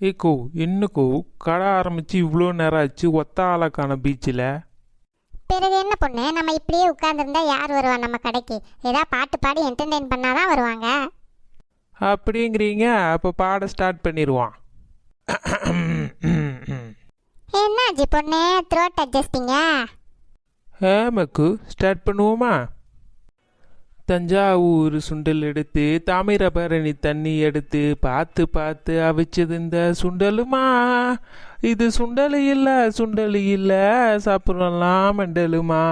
ஏக்கோ என்னக்கோ கடை ஆரம்பித்து இவ்வளோ நேரம் ஆச்சு. ஒத்த ஆளக்கான பீச்சில் பிறகு என்ன பொண்ணு? நம்ம இப்படியே உட்கார்ந்துருந்தா யார் வருவா நம்ம கடைக்கு? ஏதாவது பாட்டு பாடி என்டர்டெயின் பண்ணாதான் வருவாங்க. அப்படிங்கிறீங்க. அப்போ பாட ஸ்டார்ட் பண்ணிடுவான் என்னாச்சு பொண்ணு? த்ரோட் அட்ஜஸ்டிங்க ஹேமக்கு ஸ்டார்ட் பண்ணுவோமா? தஞ்சாவூர் சுண்டல் எடுத்து தாமிரபரணி தண்ணி எடுத்து பார்த்து பார்த்து அவிச்சது இந்த சுண்டலுமா? இது சுண்டல் இல்ல சுண்டல் இல்ல சாப்பிடலாம் மண்டலுமா?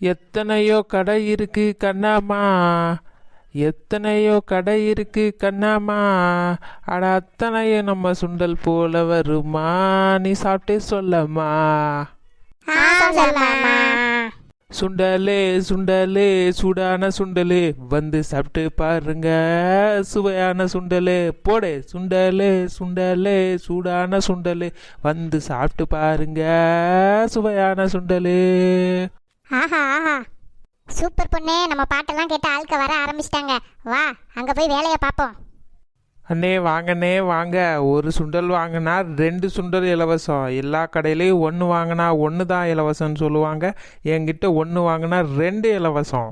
எத்தனையோ கடை இருக்கு கண்ணாமா எத்தனையோ கடை இருக்கு கண்ணாமா அட அத்தனையோ நம்ம சுண்டல் போல வருமா? நீ சாப்பிட்டே சொல்லம்மா. சுண்டலே சுண்டலே சூடான சுண்டலே. வந்து சாப்பிட்டு பாருங்க. சுவையான சுண்டலே. போடே. சுண்டலே சுண்டலே சூடான சுண்டலே. வந்து சாப்பிட்டு பாருங்க. சுவையான சுண்டலே. ஆஹா ஆஹா. சூப்பர் பொண்ணு நம்ம பாட்டெல்லாம் கேட்டு ஆட்க வர ஆரம்பிச்சிட்டாங்க. வா அங்க போய் வேலையை பார்ப்போம். அண்ணே வாங்கண்ணே வாங்க. ஒரு சுண்டல் வாங்கினா ரெண்டு சுண்டல் இலவசம். எல்லா கடையிலையும் ஒன்று வாங்கினா ஒன்று தான் இலவசம்னு சொல்லுவாங்க. என்கிட்ட ஒன்று வாங்கினா ரெண்டு இலவசம்.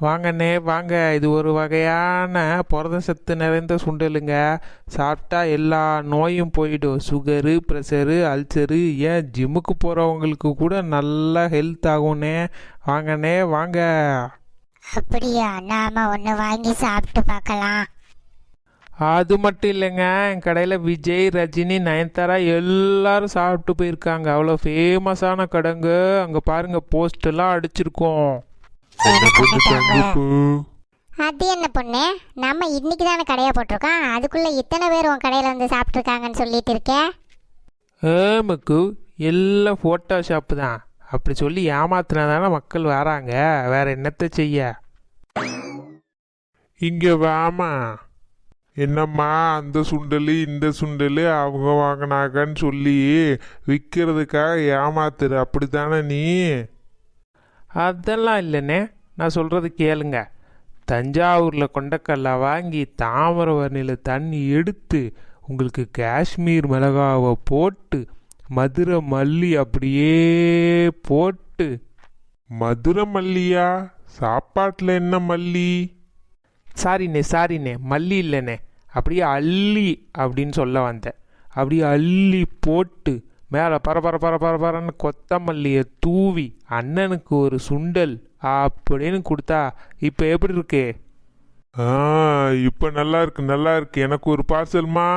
வாங்கண்ணே வாங்க. இது ஒரு வகையான புரத சத்து நிறைந்த சுண்டலுங்க. சாப்பிட்டா எல்லா நோயும் போயிடும். சுகரு ப்ரெஷரு அல்சரு ஏன் ஜிம்முக்கு போகிறவங்களுக்கு கூட நல்லா ஹெல்த் ஆகும்ண்ணே. வாங்கண்ணே வாங்க. அப்படியா? நாம ஒன்று வாங்கி சாப்பிட்டு பார்க்கலாம். அது மட்டும் இல்லைங்க என் கடையில் விஜய் ரஜினி நயன்தாரா எல்லாரும் சாப்பிட்டு போயிருக்காங்க. அவ்வளோ ஃபேமஸான கடைங்க. அங்கே பாருங்க போஸ்ட் எல்லாம் அடிச்சிருக்கோம். அது என்ன பொண்ணு? நம்ம இன்னைக்கு தானே கடையை போட்டிருக்கோம். அதுக்குள்ள இத்தனை பேர் உன் கடையில் வந்து சாப்பிட்ருக்காங்கன்னு சொல்லிட்டு இருக்கேன் ஏமுக்கு எல்லாம் ஃபோட்டோ ஷாப்பு தான். அப்படி சொல்லி ஏமாத்தினா தானே மக்கள் வராங்க. வேற என்னத்தை செய்ய? இங்க வாமா. என்னம்மா அந்த சுண்டல் இந்த சுண்டல் அவங்க வாங்கினாங்கன்னு சொல்லி விற்கிறதுக்காக ஏமாத்துற அப்படித்தானே நீ? அதெல்லாம் இல்லைண்ணே. நான் சொல்கிறது கேளுங்க. தஞ்சாவூரில் கொண்டக்கல்ல வாங்கி தாமிரவரணியில் தண்ணி எடுத்து உங்களுக்கு காஷ்மீர் மிளகாவை போட்டு மதுரை மல்லி அப்படியே போட்டு. மதுரை மல்லியா? சாப்பாட்டில் என்ன மல்லி? சாரிண்ணே சாரிண்ணே. மல்லி இல்லைண்ணே. அப்படியே அள்ளி அப்படின்னு சொல்ல வந்தேன். அப்படியே அள்ளி போட்டு மேலே பர பர பர பர பரன்னு கொத்தமல்லியை தூவி அண்ணனுக்கு ஒரு சுண்டல் அப்படின்னு கொடுத்தா இப்போ எப்படி இருக்கு? ஆ இப்போ நல்லா இருக்கு நல்லா இருக்கு. எனக்கு ஒரு பார்சல்மா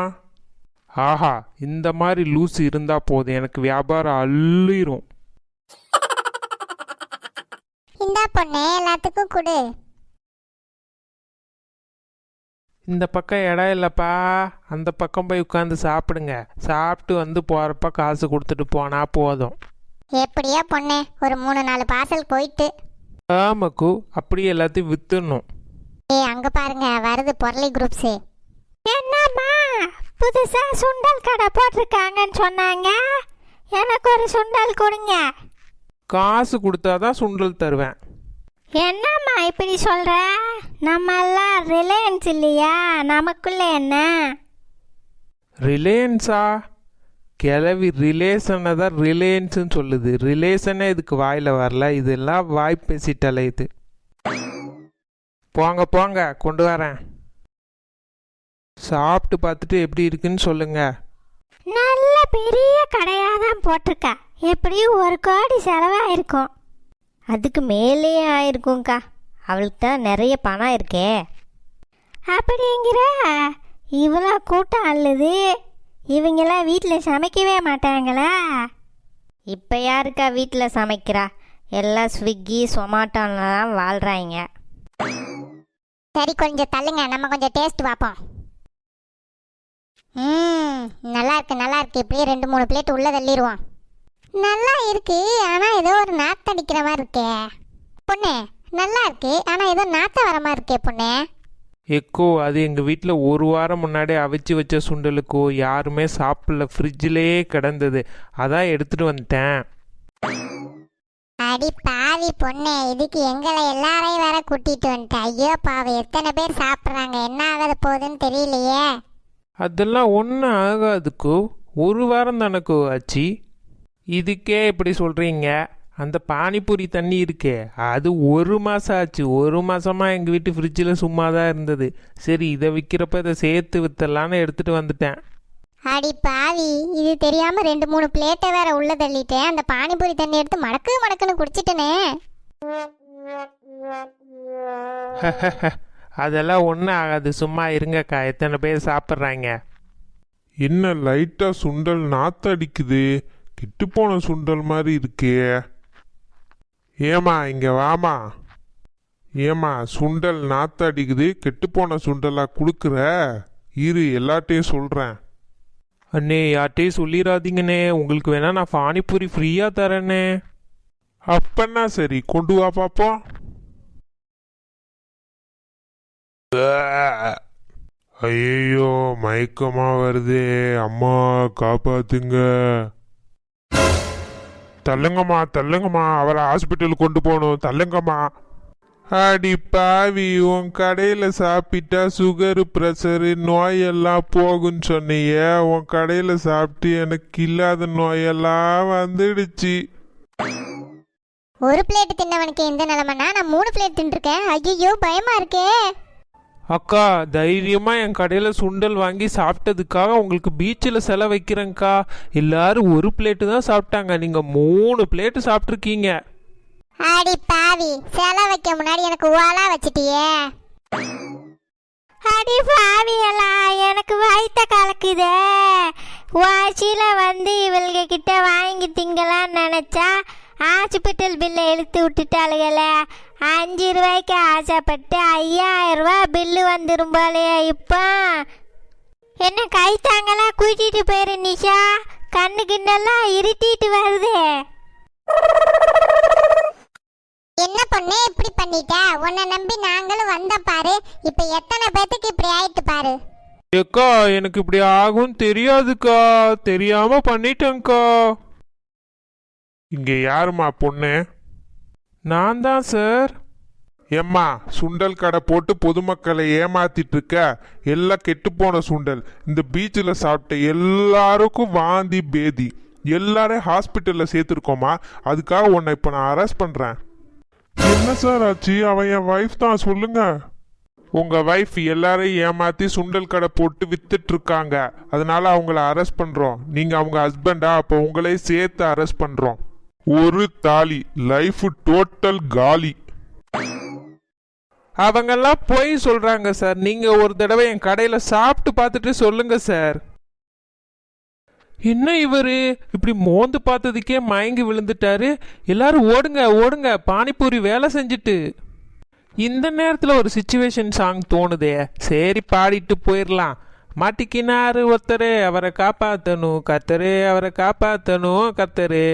ஆஹா இந்த மாதிரி லூஸ் இருந்தால் போதும். எனக்கு வியாபாரம் அள்ளிரும். இந்தா பொண்ணு எல்லாத்துக்கும் கொடு. இந்த பக்கம் இடம் இல்லைப்பா. அந்த பக்கம் போய் உட்காந்து சாப்பிடுங்க. சாப்பிட்டு வந்து போகிறப்ப காசு கொடுத்துட்டு போனால் போதும். எப்படியோ பொண்ணு ஒரு மூணு நாலு பார்சல் போயிட்டு. ஆமாக்கு அப்படியே எல்லாத்தையும் வித்துடணும். ஏய் அங்க பாருங்க வருது பொருளி குரூப்ஸு என்னம்மா? புதுசா சுண்டல் கடை போட்டிருக்காங்கன்னு சொன்னாங்க. எனக்கு ஒரு சுண்டல் கொடுங்க. காசு கொடுத்தாதான் சுண்டல் தருவேன். என்னம்மா இப்படி சொல்ற? நம்ம எல்லாம் ரிலையன்ஸ் இல்லையா? நமக்குள்ள என்ன? ரிலையன்ஸா கிளவி ரிலேஷனை தான் ரிலையன்ஸ்னு சொல்லுது. ரிலேஷனே இதுக்கு வாயில் வரல. இதெல்லாம் வாய் பேசிட்டல இது. போங்க போங்க. கொண்டு வரேன். சாப்பிட்டு பார்த்துட்டு எப்படி இருக்குன்னு சொல்லுங்க. நல்ல பெரிய கடையாக தான் போட்டிருக்கா. எப்படியும் ஒரு கோடி செலவாயிருக்கும். அதுக்கு மேலேயே ஆயிருக்கும்க்கா. அவளுக்கு தான் நிறைய பணம் இருக்கே. அப்படிங்கிற இவ்வளோ கூட்டம் அல்லது இவங்கெல்லாம் வீட்டில் சமைக்கவே மாட்டாங்களா? இப்போ யாருக்கா வீட்டில் சமைக்கிறா? எல்லாம் ஸ்விக்கி சொமாட்டோலாம் வாழ்கிறாங்க சரி கொஞ்சம் தள்ளுங்க. நம்ம கொஞ்சம் டேஸ்ட் பார்ப்போம். ம் நல்லா இருக்கு நல்லா இருக்கு. இப்படியே ரெண்டு மூணு பிளேட் உள்ளே தள்ளிடுவோம் நல்லா இருக்கு ஆனால் ஏதோ ஒரு நாத்தடிக்கிற மாதிரி இருக்கே. பொண்ணு நல்லா இருக்கு ஆனா ஏதோ நாத்த வர மாதிரி இருக்கே பொண்ணு. எக்கோ அது எங்கள் வீட்டில் ஒரு வாரம் முன்னாடி அவிச்சு வச்ச சுண்டலுக்கோ யாருமே சாப்பிடல ஃப்ரிட்ஜிலேயே கிடந்தது. அதான் எடுத்துகிட்டு வந்துட்டேன். அடி பாவி பொண்ணே இதுக்கு எங்களை எல்லாரையும் வேற கூட்டிட்டு வந்துட்ட. ஐயோ பாவி எத்தனை பேர் சாப்பிட்றாங்க? என்ன ஆகாத போகுதுன்னு தெரியலையே. அதெல்லாம் ஒன்றும் ஆகாதுக்கோ. ஒரு வாரம் தானக்கோ ஆச்சு? இதுக்கே இப்படி சொல்கிறீங்க அந்த பானிபூரி தண்ணி இருக்கே அது ஒரு மாதம் ஆச்சு. ஒரு மாதமாக எங்கள் வீட்டு ஃப்ரிட்ஜில் சும்மா தான் இருந்தது. சரி இதை விற்கிறப்ப இதை சேர்த்து வித்தலான்னு எடுத்துகிட்டு வந்துட்டேன். அடி பாவி இது தெரியாம ரெண்டு மூணு பிளேட்டை வேற உள்ள தள்ளிட்டேன். அந்த பானிபூரி தண்ணி எடுத்து மடக்கு மடக்குன்னு குடிச்சிட்டனே. அதெல்லாம் ஒன்றும் ஆகாது. சும்மா இருங்கக்கா எத்தனை பேர் சாப்பிட்றாங்க. என்ன லைட்டா சுண்டல் நாத்தடிக்குது. கிட்டு போன சுண்டல் மாதிரி இருக்கே. ஏமா இங்க வாமா ஏமா சுண்டல் நாத்தடிக்குது கெட்டு போன சுண்டலா குடுக்குற? இரு எல்லாட்டையும் சொல்றேன். அண்ணே யார்ட்டையும் சொல்லிடாதீங்கண்ணே உங்களுக்கு வேணா நான் பானிபூரி ஃப்ரீயாக தரேண்ணே. அப்பன்னா சரி கொண்டு வா பாப்போம். ஐயோ மயக்கமா வருதே. அம்மா காப்பாத்துங்க. தள்ளுங்கம்மா தள்ளுங்கம்மா. அவரை ஹாஸ்பிட்டல் கொண்டு போகணும். தள்ளுங்கம்மா. அடி பாவி உன் கடையில் சாப்பிட்டா சுகரு ப்ரெஷரு நோயெல்லாம் போகுன்னு சொன்னியே. உன் கடையில் சாப்பிட்டு எனக்கு இல்லாத நோயெல்லாம் வந்துடுச்சு. ஒரு பிளேட் தின்னவனுக்கு எந்த நிலமைனா நான் மூணு பிளேட் தின்றுருக்கேன். ஐயோ பயமா இருக்கே. அக்கா தைரியமாக என் கடையில் சுண்டல் வாங்கி சாப்பிட்டதுக்காக உங்களுக்கு பீச்சில் செலவு வைக்கிறேங்க்கா எல்லாரும் ஒரு பிளேட்டு தான் சாப்பிட்டாங்க. நீங்கள் மூணு பிளேட்டு சாப்பிட்ருக்கீங்க அடி பாவி செலை வைக்க முன்னாடி எனக்கு ஓலா வச்சிட்டியே. அடி பாவியெல்லாம் எனக்கு வயித்த கலக்குதே. வாசியில் வந்து இவள்கிட்ட வாங்கி திங்கலான்னு நினச்சா ஹாஸ்பிட்டல் பில்லை இழுத்து விட்டுட்டாளுகளே அஞ்சு ரூபாய்க்கு ஆசைப்பட்டு ஐயாயிரம் ரூபாய் பில்லு வந்துடும் போலையே இப்போ. என்ன கை தாங்கலாம் கூட்டிட்டு போயிரு நிஷா. கண்ணு கிண்ணெல்லாம் இருட்டிட்டு வருதே. என்ன பொண்ணே இப்படி பண்ணிட்ட? உன்னை நம்பி நாங்களும் வந்த பாரு. இப்ப எத்தனை பேத்துக்கு இப்படி ஆயிட்டு பாரு? ஏக்கா எனக்கு இப்படி ஆகும் தெரியாதுக்கா. தெரியாம பண்ணிட்டேங்க்கா இங்க யாருமா பொண்ணு? நான் தான் சார். ஏம்மா சுண்டல் கடை போட்டு பொதுமக்களை ஏமாத்திட்டு இருக்க எல்லாம் கெட்டுப்போன சுண்டல். இந்த பீச்சில் சாப்பிட்ட எல்லாருக்கும் வாந்தி பேதி. எல்லாரையும் ஹாஸ்பிட்டலில் சேர்த்துருக்கோமா அதுக்காக உன்னை இப்போ நான் அரெஸ்ட் பண்ணுறேன் என்ன சார் ஆச்சு? அவன் என் ஒய்ஃப் தான் சொல்லுங்க. உங்க ஒய்ஃப் எல்லாரையும் ஏமாத்தி சுண்டல் கடை போட்டு வித்துட்டு இருக்காங்க அதனால அவங்கள அரெஸ்ட் பண்றோம். நீங்க அவங்க ஹஸ்பண்டா அப்போ உங்களையும் சேர்த்து அரெஸ்ட் பண்றோம். ஒரு தாலி லைஃப் டோட்டல் காலி. அவங்கெல்லாம் பொய் சொல்றாங்க சார் நீங்க ஒரு தடவை என் கடையில சாப்பிட்டு பார்த்துட்டு சொல்லுங்க சார் என்ன இவரு? இப்படி மோந்து பார்த்ததுக்கே மயங்கி விழுந்துட்டாரு. எல்லாரும் ஓடுங்க ஓடுங்க. பானிபூரி வேலை செஞ்சுட்டு. இந்த நேரத்தில் ஒரு சுச்சுவேஷன் சாங் தோணுதே. சரி பாடிட்டு போயிடலாம் மாட்டிக்கினாரு ஒருத்தரே அவரை காப்பாத்தணும். கத்தரு அவரை காப்பாத்தணும் கத்தரு.